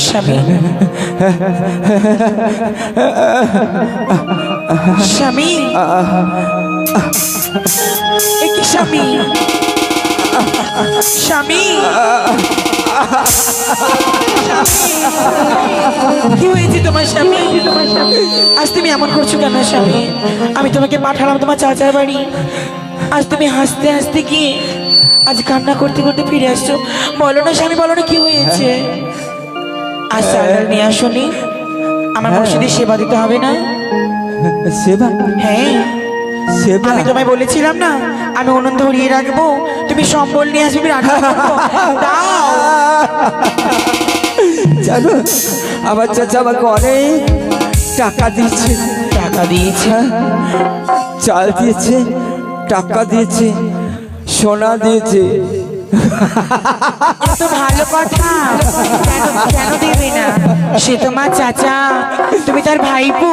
স্বামী স্বামী এ কি স্বামী। কি হয়েছে তোমার স্বামী? আজ তুমি এমন করছ কেন স্বামী? আমি তোমাকে পাঠালাম তোমার চাচার বাড়ি। আজ তুমি হাসতে হাসতে গিয়ে আজ কান্না করতে করতে ফিরে আসছো। বলো না স্বামী বলো না কি হয়েছে? আজ চাল নিয়ে আসনি। আমার মসজিদে সেবা দিতে হবে না? সেবা? হ্যাঁ। আমি তোমায় বলেছিলাম না আমি উনুন ধরিয়ে রাখব। তুমি সম্বল নিয়ে আসবি জানো আমার চাচা আমাকে অনেক টাকা দিয়েছে। টাকা দিয়েছে? চাল দিয়েছে টাকা দিয়েছে সোনা দিয়েছে। তো ভালো কথা। কেন কেন দেবে না? সে তোমার চাচা। তুমি তার ভাইপো।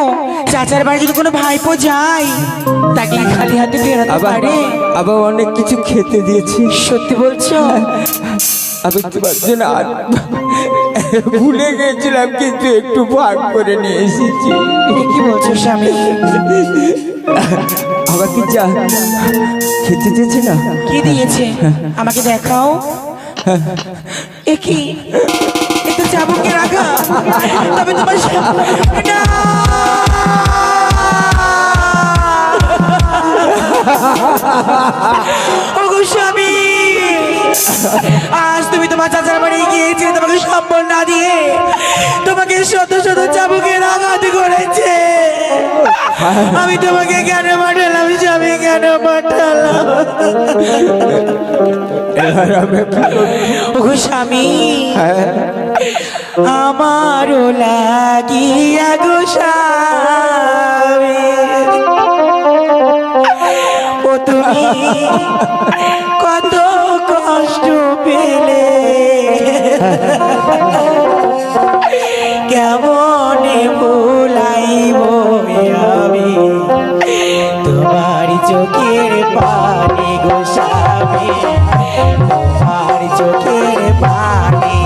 চাচার বাড়ি যদি কোনো ভাইপো যায় তাকে খালি হাতে ফেরাতে আবার পারে। আবার অনেক কিছু খেতে দিয়েছি। সত্যি বলছো? আমি তোমার জন্য আর ভুলে গেছিলাম কিন্তু একটু ভাগ করে নিয়ে এসেছি। কি বলছো স্বামী? আমাকে যা খেতে দিয়েছে না? কি দিয়েছে? আমাকে দেখাও। এ কি? এ তো চাবুকে রাখা। তবে তোমার না! আজ তুমি তোমার চাচার বাড়ি গিয়েছিলে তোমাকে সম্বল না দিয়ে তোমাকে শত শত চাবুকে রাগাতে করেছে। আমি তোমাকে কেন পাঠালাম স্বামী কেন পাঠালাম? ওগো স্বামী আমারও লাগিয়া গো স্বামী। ও তুমি কত কষ্ট পেলে। কেমনে ভুলাইব আমি? তোমার চোখের পানি গোসামি তোমার চোখের পানি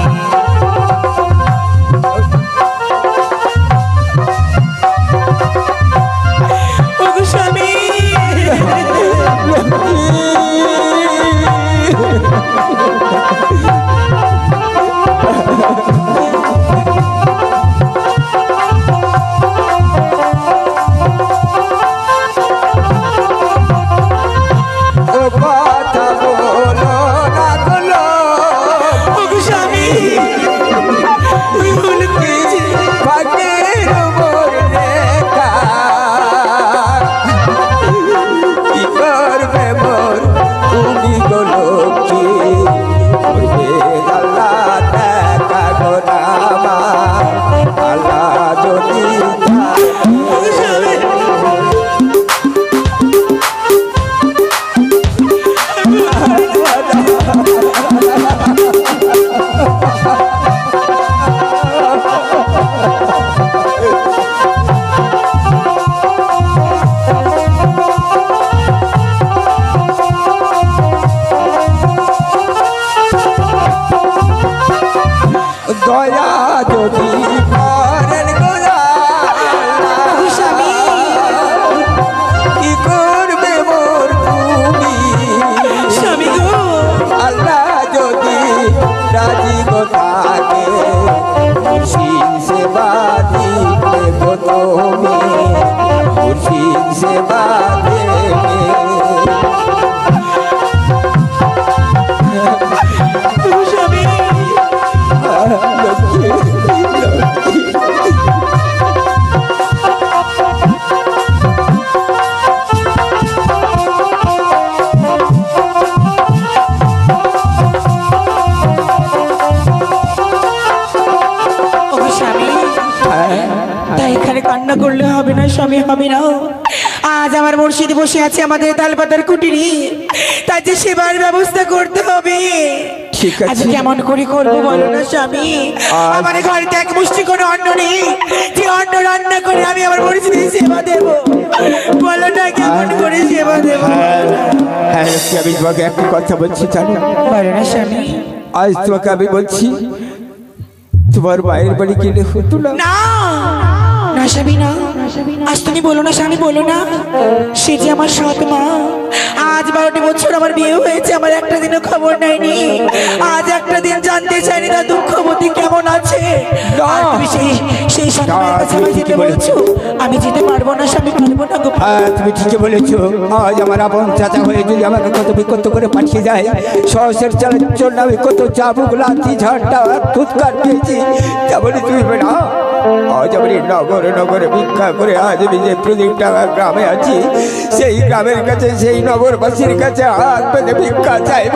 না না আজ আমার মুর্শিদ বসে আছে আমাদের তালপাতার কুটিরি। তার যে সেবার ব্যবস্থা করতে হবে। ঠিক আছে। আজ কেমন করে করব বলো না স্বামী? আমার ঘরেতে এক মুষ্টি কোনো অন্ন নেই। যে অন্ন রান্না করে আমি আমার সেবা দেবো। বলো না কেমন করে সেবা দেবো? হ্যাঁ আমি তোমাকে একটা কথা বলছি জানো? বলো না স্বামী। আজ তোমাকে আমি বলছি তোমার মায়ের বাড়ি গেলে হতো না! আজ তুমি বলো না স্বামী বলো না। সে যে আমার সৎ মা আজ বারোটি বছর আমার বিয়ে হয়েছে আমার একটা দিনও খবর নেয়নি। আজ একটা দিন জানতে চাইনি তার দুঃখবতী কেমন আছে। সেই সেই যেতে বলছো আমি যেতে পারব না স্বামী পারব না গো। হ্যাঁ তুমি ঠিকই বলেছ। আজ আমার আপন চাচা হয়ে যদি আমাকে কত বিকত করে পাঠিয়ে যায় সহসের চালের জন্য আমি কত চাবুক লাথি ঝাড়টা ফুৎকার পেয়েছি তেমনি তুমি না আমি নগরে নগরে ভিক্ষা করে আজ আমি গ্রামে আছি। সেই গ্রামের কাছে, সেই নগরবাসীর কাছে হাত পেতে ভিক্ষা চাইব।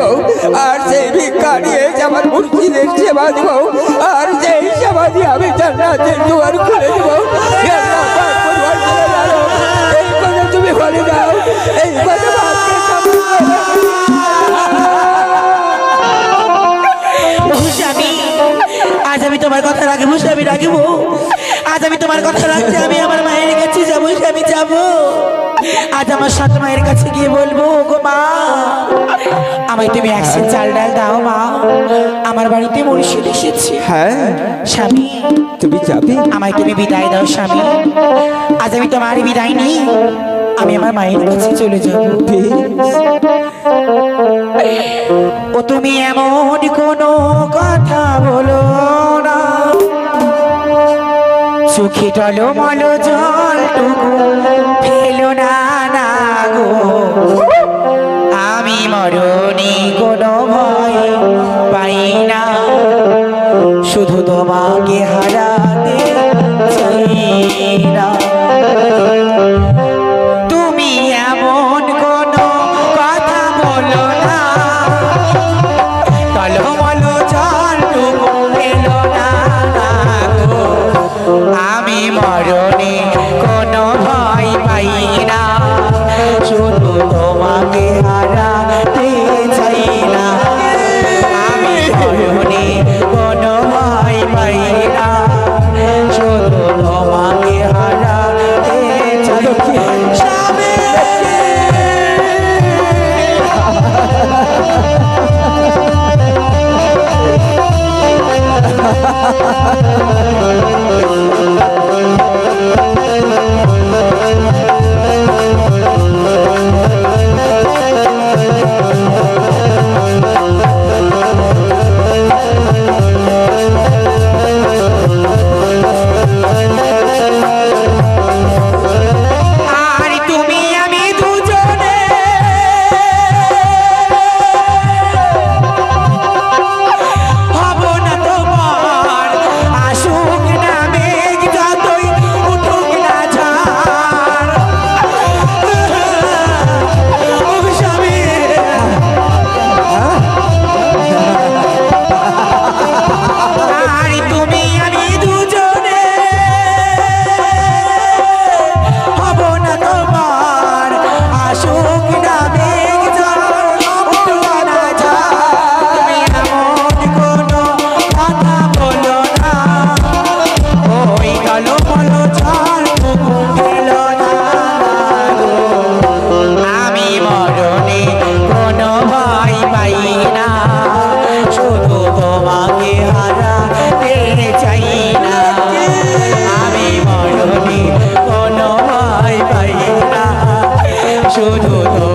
আর সেই ভিক্ষা নিয়ে আমার মুর্শিদের সেবা দিব। আর সেই সেবা দিয়ে আমি জান্নাতের দুয়ার খুলে দেব। কাছে গিয়ে বলব গো মা আমায় তুমি একশো চাল ডাল দাও মা। আমার বাড়িতে মুর্শিদ এসেছে। হ্যাঁ? স্বামী তুমি যাবে? আমায় তুমি বিদায় দাও স্বামী। আজ আমি তোমার বিদায় নিই। আমি আমার মায়ের কাছে চলে যাব। ও তুমি এমন কোনো কথা বলো না। চোখে টলো মলো জলটুকু আমি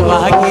like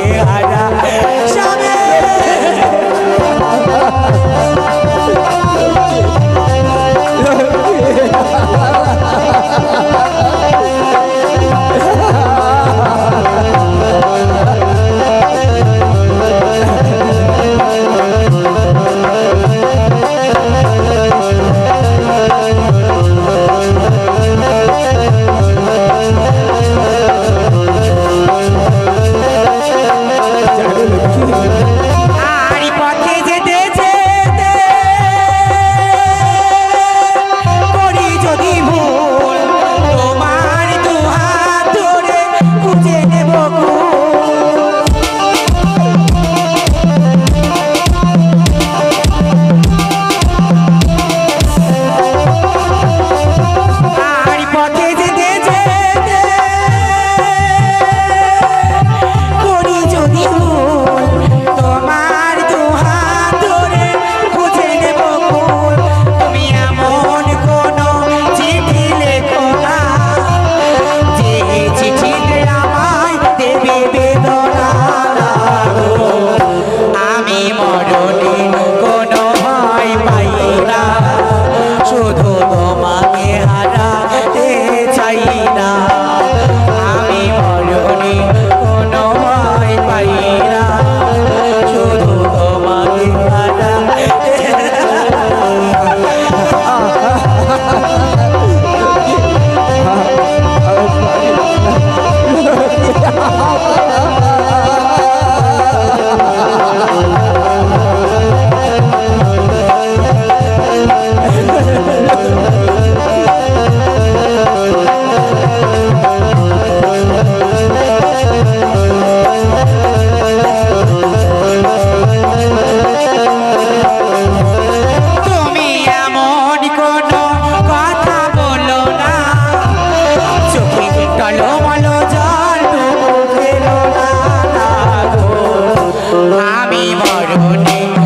Oh.